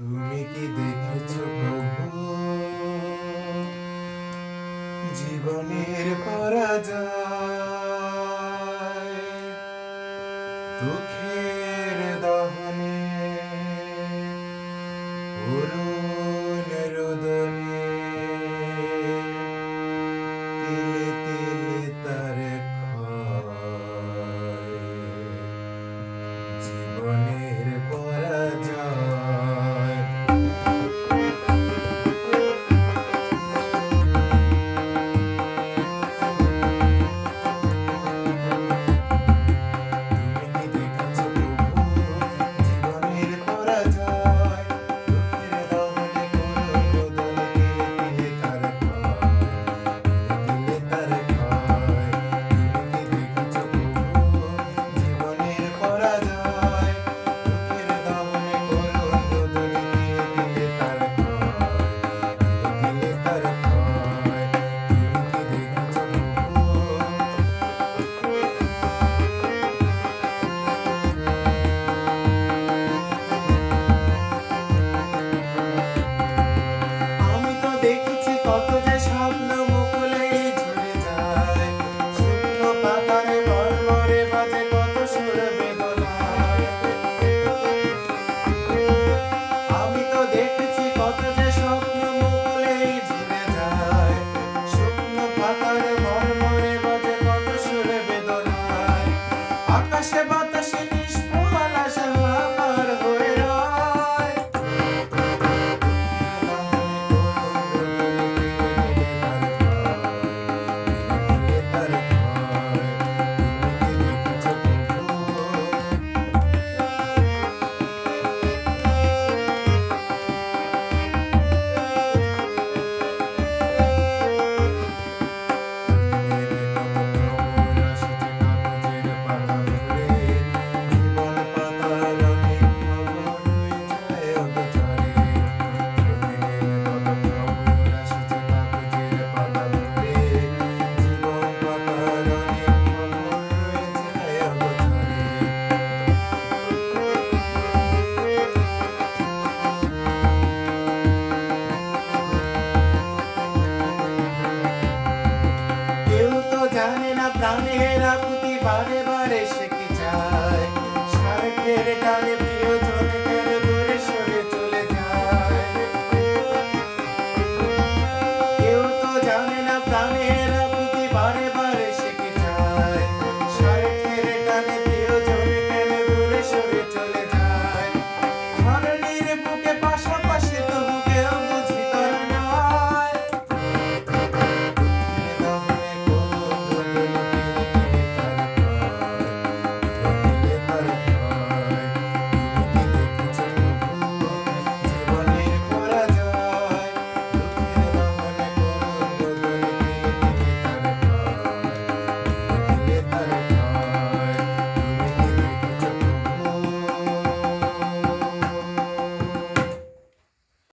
তুমি কি দেখেছ প্রভু? জীবনের পরাজয় দুঃখে আকাশে প্রাণের আকুতি বারে বারে সে কি চায়?